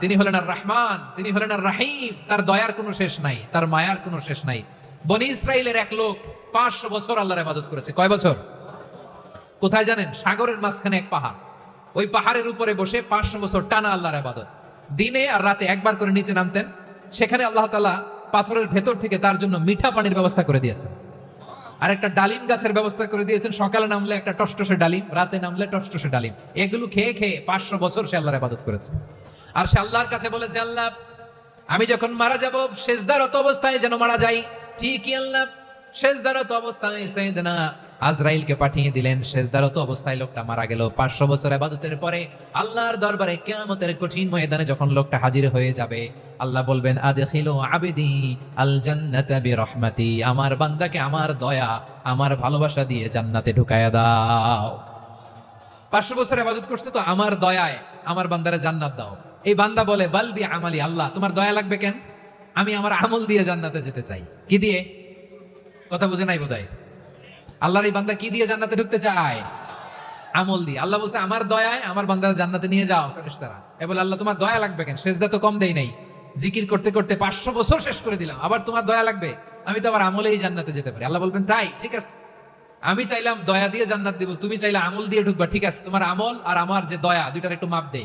তিনি হলেন আর রহমান, তিনি হলেন আর রাহিম। তার দয়ার কোনো শেষ নাই, তার মায়ার কোনো শেষ নাই। বনি ইসরায়েলের এক লোক পাঁচশো বছর আল্লাহর ইবাদত করেছে। কয় বছর? কোথায় জানেন? সাগরের মাঝখানে এক পাহাড়। ওই পাহাড়ের উপরে বসে পাঁচশো বছর টানা আল্লাহর আবাদত দিনে আর রাতে একবার করে নিচে নামতেন। সেখানে আল্লাহ তালা পাথরের ভেতর থেকে তার জন্য মিঠা পানির ব্যবস্থা করে দিয়েছেন। আর একটা ডালিম গাছের ব্যবস্থা করে দিয়েছেন। সকালে নামলে একটা টসটসে ডালিম, রাতে নামলে টসটসে ডালিম। এগুলো খেয়ে খেয়ে পাঁচশো বছর সে আল্লাহর আবাদত করেছে। আর সে আল্লাহর কাছে বলেছে, আল্লাহ, আমি যখন মারা যাব শেষদারত অবস্থায় যেন মারা যাই। ঠিকই, আল্লাহ শেষদারত অবস্থায় আজরাইলকে পাঠিয়ে দিলেন। শেষদারত অবস্থায় লোকটা মারা গেল। পাঁচশো বছর আবাদতের পরে আল্লাহর দরবারে কঠিন ময়দানে যখন লোকটা হাজির হয়ে যাবে, আল্লাহ বলবেন আবেদি আল বিরহমাতি, আমার বান্দাকে আমার দয়া, আমার ভালোবাসা দিয়ে জান্নাতে ঢুকায়া দাও। পাঁচশো বছর আবাদত করছে তো আমার দয়ায়, আমার বান্দারে জান্নাত দাও। এই বান্দা বলে বালবি আমালি, আল্লাহ, তোমার দয়া লাগবে কেন? আমি আমার আমল দিয়ে জান্নাতে যেতে চাই। কি দিয়ে? কথা বুঝে নাই বোধহয়? আল্লাহর এই বান্দা কি দিয়ে জান্নাতে ঢুকতে চায়? আমল দিয়ে। আল্লাহ বলছে, আমার দয়ায় আমার বান্দার জান্নাতে নিয়ে যাও, ফেরেশতারা। এ বলে, আল্লাহ, তোমার দয়া লাগবে কেন? সেজদা তো কম দেই নাই। জিকির করতে করতে পাঁচশো বছর শেষ করে দিলাম। আবার তোমার দয়া লাগবে? আমি তো আমার আমলেই জান্নাতে যেতে পারি। আল্লাহ বলবেন, তাই, ঠিক আছে। আমি চাইলাম দয়া দিয়ে জান্নাত দিব, তুমি চাইলে আমল দিয়ে ঢুকবা। ঠিক আছে, তোমার আমল আর আমার যে দয়া, দুইটার একটু মাপ দেই।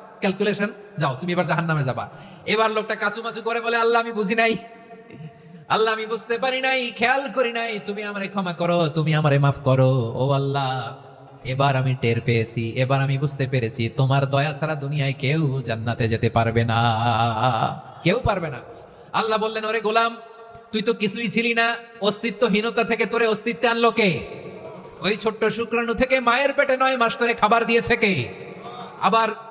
ক্যালকুলেশন যাও, তুমি এবার জাহান্নামে যাবা। এবার লোকটা কাচুমাচু করে বলে, আল্লাহ, আমি বুঝি নাই। আল্লাহ, আমি বুঝতে পারি নাই, খেয়াল করি নাই। তুমি আমারে ক্ষমা করো, তুমি আমারে মাফ করো। ও আল্লাহ, এবার আমি টের পেয়েছি, এবার আমি বুঝতে পেরেছি। তোমার দয়া ছাড়া দুনিয়ায় কেউ জান্নাতে যেতে পারবে না। কেউ পারবে না। আল্লাহ বললেন, ওরে গোলাম, তুই তো কিছুই ছিলি না। অস্তিত্বহীনতা থেকে তোরে অস্তিত্বে আনলো কে? ওই ছোট্ট শুক্রাণু থেকে মায়ের পেটে নয় মাস তোরে খাবার দিয়েছে কে? আবার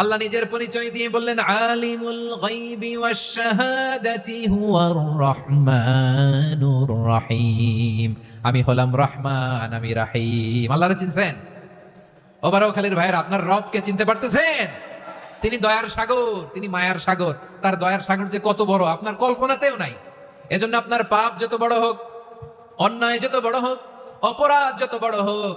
আল্লাহ নিজের পরিচয় দিয়ে বললেন, আলিমুল গাইবি ওয়াশ শাহাদাতি হুয়ার রহমানুর রহিম। আমি হলাম রহমান, আমি রাহিম। আল্লাহরে চিনছেন ওবারও খালির ভাইয়ের, আপনার রবকে চিনতে পারতেছেন? তিনি দয়ার সাগর, তিনি মায়ার সাগর। তার দয়ার সাগর যে কত বড়, আপনার কল্পনাতেও নাই। এজন্য আপনার পাপ যত বড় হোক, অন্যায় যত বড় হোক, অপরাধ যত বড় হোক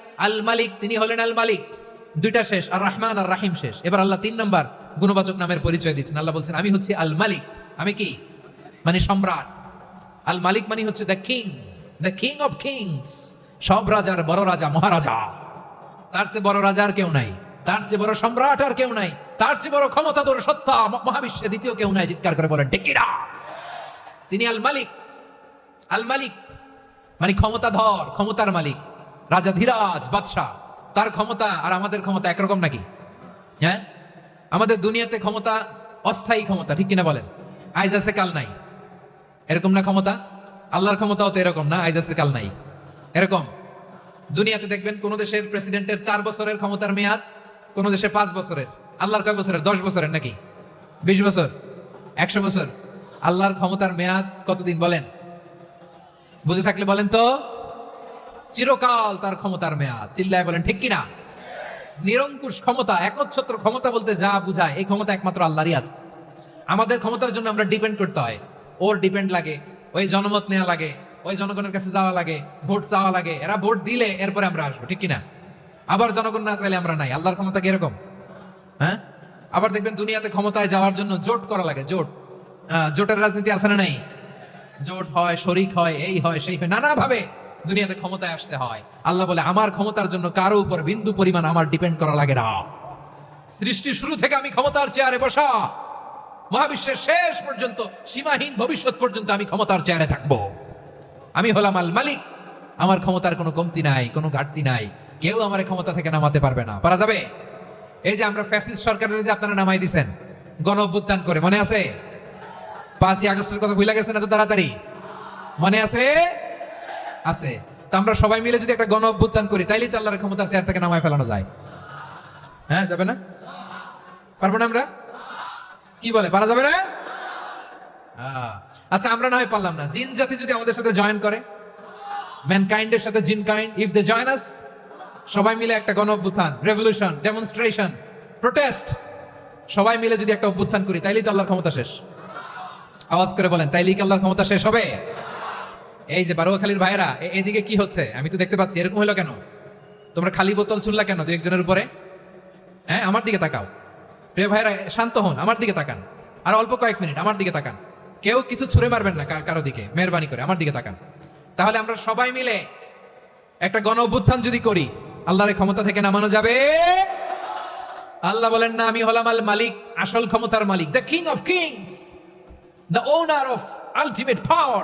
আল মালিক তিনি হলেন আল মালিক দুইটা শেষ আর রহমান আর রাহিম শেষ। এবার আল্লাহ তিন নম্বর গুণবাচক নামের পরিচয় দিচ্ছেন। আল্লাহ বলছেন, আমি হচ্ছি আল মালিক আমি কি? মানে সম্রাট। আল মালিক মানে হচ্ছে the king the king of kings সব রাজার বড় রাজা, মহারাজা। তার চেয়ে বড় রাজা আর কেউ নাই। তার চেয়ে বড় সম্রাট আর কেউ নাই। তার চেয়ে বড় ক্ষমতা তোর সত্তা মহাবিশ্বে দ্বিতীয় কেউ নাই। চিৎকার করে বলেন টেকিরা তিনি আল মালিক আল মালিক মানে ক্ষমতাধর, ক্ষমতার মালিক। রাজা ধীরাজ, বাদশাহ, তার ক্ষমতা আর আমাদের ক্ষমতা একরকম নাকি? হ্যাঁ? আমাদের দুনিয়াতে ক্ষমতা অস্থায়ী ক্ষমতা, ঠিক কিনা বলেন? আইজ আছে কাল নাই। এরকম না ক্ষমতা? আল্লাহর ক্ষমতাও তো এরকম না আইজ আছে কাল নাই। এরকম? দুনিয়াতে দেখবেন কোন দেশের প্রেসিডেন্টের চার বছরের ক্ষমতার মেয়াদ, কোন দেশে পাঁচ বছরের। আল্লাহর কয় বছরের? দশ বছরের নাকি? বিশ বছর? একশো বছর? আল্লাহর ক্ষমতার মেয়াদ কতদিন বলেন? বুঝে থাকলে বলেন তো। চিরকাল তার ক্ষমতার মেয়াদ। চিল্লায় বলেন, ঠিক কিনা? নিরঙ্কুশ ক্ষমতা, একচ্ছত্র ক্ষমতা বলতে যা বুঝায়, এই ক্ষমতা একমাত্র আল্লাহরই আছে। আমাদের ক্ষমতার জন্য আমরা ডিপেন্ড করতে হয়। ওর ডিপেন্ড লাগে, ওই জনমত নেওয়া লাগে, ওই জনগণের কাছে যাওয়া লাগে, ভোট চাওয়া লাগে। এরা ভোট দিলে এরপরে আমরা আসব, ঠিক কিনা? আবার জনগণ না চাইলে আমরা নাই। আল্লাহর ক্ষমতা কি এরকম? হ্যাঁ? আবার দেখবেন দুনিয়াতে ক্ষমতায় যাওয়ার জন্য জোট করা লাগে, জোট। জোটের রাজনীতি আছে না নাই? জোট হয়, শরিক হয়, এই হয়, সেই হয় নানা ভাবে দুনিয়াতে ক্ষমতায় আসতে হয়। আল্লাহ বলে, আমার ক্ষমতার জন্য কারও উপর বিন্দু পরিমাণ আমার ডিপেন্ড করা লাগে না। সৃষ্টি শুরু থেকে আমি ক্ষমতার চেয়ারে বসা। মহাবিশ্বের শেষ পর্যন্ত, সীমাহীন ভবিষ্যৎ পর্যন্ত আমি ক্ষমতার চেয়ারে থাকব। আমি হলাম আল মালিক। আমার ক্ষমতার কোনো কমতি নাই, কোনো ঘাটতি নাই। কেউ আমার ক্ষমতা থেকে নামাতে পারবে না। পারা যাবে? এই যে আমরা ফ্যাসিস্ট সরকারের যে আপনারা নামাই দিছেন, গণ অভ্যুত্থান করে, মনে আছে? পাঁচই আগস্টের কথা ভুলে গেছেন এত তাড়াতাড়ি? মনে আছে? আছে। তা আমরা সবাই মিলে যদি একটা গণ অভ্যুত্থান করি, তাইলেই তো আল্লাহর ক্ষমতা চেয়ার থেকে নামায় ফেলানো যায়। হ্যাঁ যাবে না? পারব না আমরা? কি বলে, পারা যাবে না? আচ্ছা আমরা না হয় পারলাম না। জিন জাতি যদি আমাদের সাথে জয়েন করে ম্যানকাইন্ডের সাথে jinn kind if they join us সবাই মিলে একটা গণ অভ্যুত্থান রেভলিউশন ডেমনস্ট্রেশন প্রোটেস্ট সবাই মিলে যদি একটা অভ্যুত্থান করি, তাইলেই তো আল্লাহর ক্ষমতা শেষ। আওয়াজ করে বলেন, তাইলেই কি আল্লাহর ক্ষমতা শেষ হবে? এই যে বারোয়াখালীর ভাইরা এদিকে কি হচ্ছে? আমি তো দেখতে পাচ্ছি এরকম হলো কেন? তোমরা খালি বোতল ছুড়লা কেন দু একজনের উপরে? হ্যাঁ আমার দিকে তাকাও। প্রিয় ভাইরা শান্ত হন আমার দিকে তাকান। আর অল্প কয়েক মিনিট আমার দিকে তাকান। কেউ কিছু ছুঁড়ে মারবেন না কারও দিকে মেহরবানি করে আমার দিকে তাকান। তাহলে আমরা সবাই মিলে একটা গণ অভ্যুত্থান যদি করি আল্লাহর এই ক্ষমতা থেকে নামানো যাবে? আল্লাহ বলেন না আমি হলাম আল মালিক আসল ক্ষমতার মালিক the king of kings the owner of ultimate power,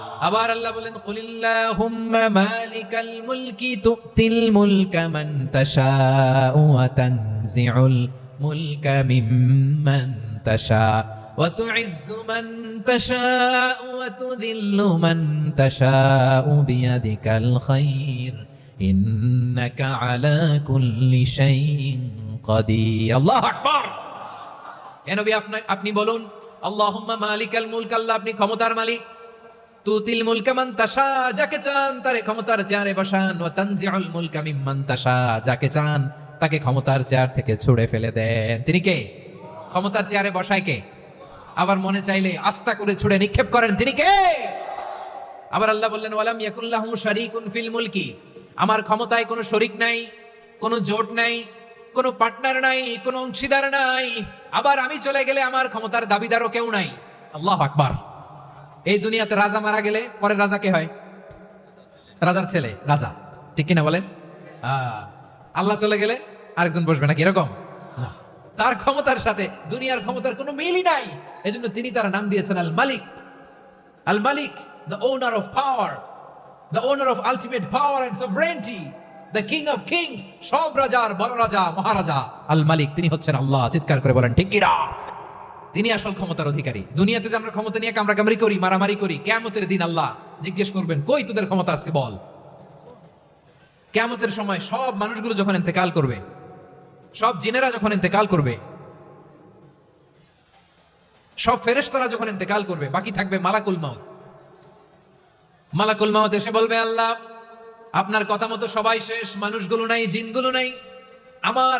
আবার আল্লাহ বলেন, কুলিল্লাহুম্মা মালিকাল মুলকি তুতিল মুলকা মান তাশাউ ওয়া তানজিউল মুলকা মিম্মান তাশা ওয়া তুইজ্জু মান তাশাউ ওয়া তুযিল্লু মান তাশাউ বিয়াদিকাল খাইর। ইন্নাকা আলা কুল্লি শাইইন কাদির। আল্লাহু আকবার। এ নবী আপনি আপনি বলুন, আল্লাহুম্মা মালিকাল মুলক, আল্লাহ আপনি ক্ষমতার মালিক। তুতিল মুলকা মান তাশা, যাকে চান তারে ক্ষমতার চেয়ারে বসান। ওয়া তানজিউল মুলকা মিম্মান যাকে চান তাকে ক্ষমতার চেয়ার থেকে ছুড়ে ফেলে দেন। তিনি কে? ক্ষমতার চেয়ারে বসায় কে? আবার মনে চাইলে আস্থা করে ছুড়ে নিক্ষেপ করেন। তিনি কে? আবার আল্লাহ বললেন, ওয়ালাম ইয়াকুল্লাহু শারীকুন ফিল মুলকি। আমার ক্ষমতায় কোনো শরিক নাই, কোনো জোট নাই, কোনো পার্টনার নাই, কোনো অংশীদার নাই। আবার আমি চলে গেলে আমার ক্ষমতার দাবিদারও কেউ নাই। আল্লাহ আকবার। এই দুনিয়াতে রাজা মারা গেলে পরে রাজা কে হয়? রাজার ছেলে, রাজা। ঠিক কিনা বলেন? আল্লাহ চলে গেলে আরেকজন বসবে নাকি? এরকম? তার ক্ষমতার সাথে দুনিয়ার ক্ষমতার কোনো মিলই নাই। এজন্য তিনি তার নাম দিয়েছেন আল মালিক। আল মালিক the owner of power the owner of ultimate power and sovereignty the king of kings সব রাজার বড় রাজা, মহারাজা আল মালিক। তিনি হচ্ছেন আল্লাহ। চিৎকার করে বলেন, ঠিক কিনা? তিনি আসল ক্ষমতার অধিকারী। দুনিয়াতে যে আমরা ক্ষমতা নিয়ে কামড়া কামড়ি করি, মারামারি করি কেমতের দিন আল্লাহ জিজ্ঞেস করবেন, কই তোদের ক্ষমতা আজকে বল? কেমতের সময় সব মানুষগুলো যখন ইন্তেকাল করবে, সব জিনেরা যখন ইন্তেকাল করবে, সব ফেরেশতারা যখন ইন্তেকাল করবে, বাকি থাকবে মালাকুল মাউত। মালাকুল মাউত এসে বলবে, আল্লাহ, আপনার কথা মতো সবাই শেষ, মানুষগুলো নাই, জিনগুলো নাই। আমার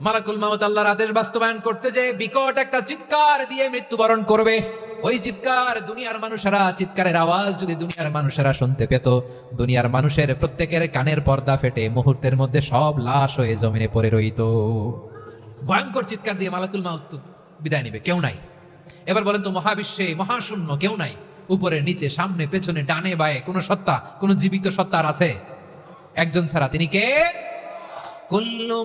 মালাকুল মাউত আল্লাহর আদেশ বাস্তবায়ন করতে যে বিকট একটা চিৎকার দিয়ে মৃত্যুবরণ করবে, ওই চিৎকার দুনিয়ার মানুষেরা, চিৎকারের আওয়াজ যদি দুনিয়ার মানুষেরা শুনতে পেত, দুনিয়ার মানুষের প্রত্যেকের কানের পর্দা ফেটে মুহূর্তের মধ্যে সব লাশ হয়ে জমিনে পড়ে রইত। ভয়ঙ্কর চিৎকার দিয়ে মালাকুল মাউত তো বিদায় নিবে, কেউ নাই। এবার বলেন তো, মহাবিশ্বে মহাশূন্য কেউ নাই। উপরে, নিচে, সামনে, পেছনে, ডানে, বায়ে, কোনো সত্তা, কোনো জীবিত সত্তার আছে? একজন ছাড়া, তিনি কে? কুল্লু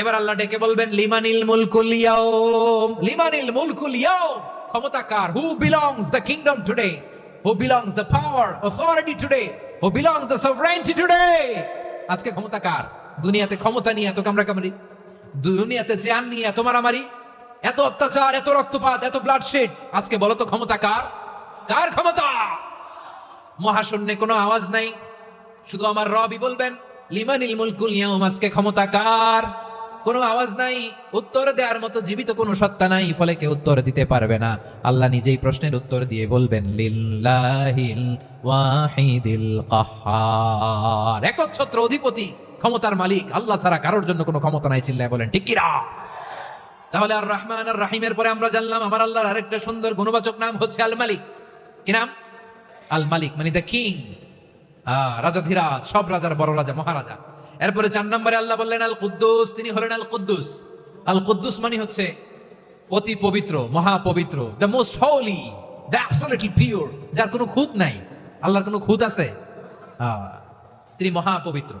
এবার আল্লাহ ডেকে বলবেন, লিমানিল মুলকুল ইয়াউম লিমানিল মুলকুল ইয়াউম ক্ষমতা কার? Who belongs the kingdom today who belongs the power authority today who belongs the sovereignty today আজকে ক্ষমতা কার? দুনিয়াতে ক্ষমতা নিয়ে এত কামড়া কামড়ি দুনিয়াতে জান নিয়ে এত মারামারি? এত অত্যাচার, এত রক্তপাত, এত ব্লাডশেড আজকে বলো তো ক্ষমতা কার? কার ক্ষমতা? মহাশূন্যে কোনো আওয়াজ নাই। শুধু আমার রবি বলবেন, লিমানিল মুলকুল ইয়াউম আজকে ক্ষমতা কার? কোনো আওয়াজ নাই, উত্তর দেওয়ার মতো জীবিত কোনো সত্তা নাই, ফলে কেউ উত্তর দিতে পারবে না। আল্লাহ নিজেই প্রশ্নের উত্তর দিয়ে বলবেন কাহ্হার একচ্ছত্র অধিপতি, ক্ষমতার মালিক, আল্লাহ ছাড়া কারোর জন্য কোনো ক্ষমতা নাই চিল্লায় বলেন, ঠিক কিরা তাহলে আর রহমান আর রাহিমের পরে আমরা জানলাম, আমার আল্লাহর আরেকটা সুন্দর গুণবাচক নাম হচ্ছে আল মালিক। কি নাম? আল মালিক মানে দ্য কিং। রাজা রাজাধিরাজ সব রাজার বড় রাজা, মহারাজা। এরপরে চার নম্বরে আল্লাহ বললেন আল কুদ্দুস তিনি হলেন আল কুদ্দুস আল কুদ্দুস মানে হচ্ছে অতি পবিত্র মহা পবিত্র the most holy the absolutely pure যার কোনো খুঁত নাই। আল্লাহর কোনো খুঁত আছে? তিনি মহা পবিত্র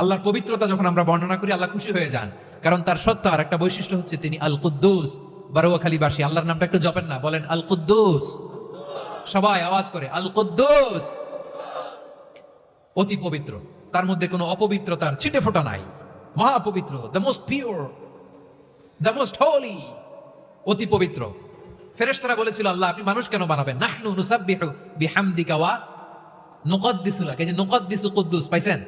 আল্লাহর পবিত্রতা যখন আমরা বর্ণনা করি, আল্লাহ খুশি হয়ে যান। কারণ তার সত্তার একটা বৈশিষ্ট্য হচ্ছে তিনি আল কুদ্দুস বারোয়াখালীবাসী, আল্লাহর নামটা একটু জপেন না, বলেন আল কুদ্দুস সবাই আওয়াজ করে আল কুদ্দুস অতি পবিত্র। তার মধ্যে কোনো অপবিত্রতার ছিটে ফোটা নাই। মহাপবিত্র the most pure the most holy অতি পবিত্র। ফেরেশতারা বলেছিল, আল্লাহ, আপনি মানুষ কেন বানাবেন? নাহনু নুসাব্বিহু বিহামদিকা ওয়া নুকদ্দিসু এই যে নুকদ্দিসু কুদ্দুস, পাইছেন?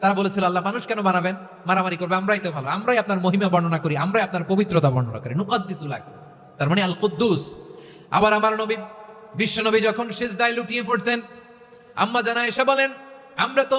তারা বলেছিল, আল্লাহ, মানুষ কেন বানাবেন? মারামারি করবে, আমরাই তো ভালো। আমরাই আপনার মহিমা বর্ণনা করি, আমরাই আপনার পবিত্রতা বর্ণনা করি। নুকদ্দিসু লাক তার মানে আল কুদ্দুস আবার আমার নবী, বিশ্ব নবী যখন সিজদায় লুটিয়ে পড়তেন, আম্মা জানা এসে বলেন, আমরা তো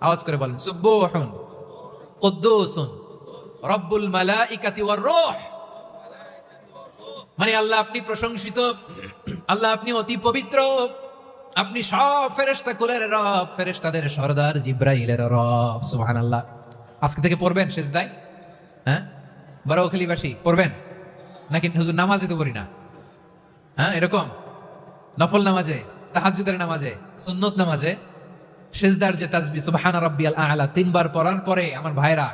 আওয়াজ করে বলেন, সুবহুন, কুদ্দুসুন, রব্বুল মালাইকাতি ওয়ার রূহ। মানে আল্লাহ আপনি প্রশংসিত, আল্লাহ আপনি অতি পবিত্র, আপনি সব ফেরেশতা কুলের রব, ফেরেশতাদের সরদার জিব্রাইলের রব, সুবহানাল্লাহ। আজকে থেকে পড়বেন শেষ দায় হ্যাঁ বারাউখালীবাসী পড়বেন? নাকি হুজুর নামাজে তো পড়ি না? হ্যাঁ এরকম? নফল নামাজে, তাহাজ্জুদের নামাজে, সুন্নত নামাজে? শেষদার যে তাসবি সুবহানা রাব্বিয়াল আলা, তিনবার পড়ার পরে আমার ভাইরা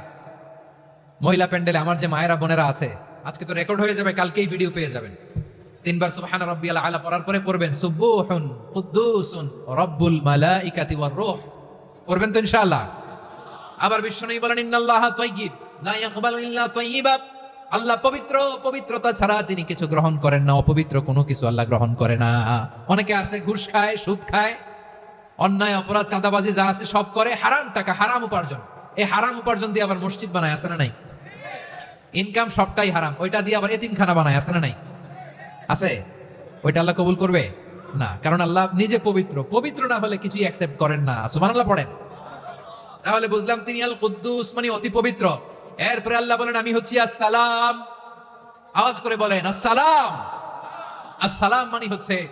মহিলা প্যান্ডেলে আমার যে মায়েরা, বোনেরা আছে, আজকে তো রেকর্ড হয়ে যাবে, কালকেই ভিডিও পেয়ে যাবেন। তিনবার সুবহানা রাব্বিয়াল আলা পড়ার পরে পড়বেন, সুবহুন কুদ্দুসুন রব্বুল মালাইকাতি ওয়ার রূহ। পড়বেন তো ইনশাআল্লাহ। আবার বিশ্ব বিশ্বনবী বলেন, ইন্নাল্লাহা তাইয়্যিব, লা ইয়াকবালু ইল্লা তাইয়্যিবা। আল্লাহ পবিত্র, পবিত্রতা ছাড়া তিনি কিছু গ্রহণ করেন না, অপবিত্র কোনো কিছু আল্লাহ গ্রহণ করে না। অনেকে আছে, ঘুষ খায়, সুদ খায় অন্যায়, অপরাধ, চাঁদাবাজি যা আছে সব করে হারাম টাকা, হারাম উপার্জন। এই হারাম উপার্জন দিয়ে আবার মসজিদ বানায়, আছে না নাই? ইনকাম সবটাই হারাম। ওইটা দিয়ে আবার এতিমখানা বানায়, আছে না নাই? আছে? ওইটা আল্লাহ কবুল করবে? না। কারণ আল্লাহ নিজে পবিত্র। পবিত্র না হলে কিছুই অ্যাকসেপ্ট করেন না। সুবহানাল্লাহ পড়েন। তাহলে বুঝলাম তিনি আল কুদ্দুস মানে অতি পবিত্র। এরপরে আল্লাহ বলেন, আমি হচ্ছি আসসালাম। আওয়াজ করে বলেন, আসসালাম। আসসালাম মানে হচ্ছে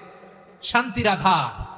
শান্তির আধার।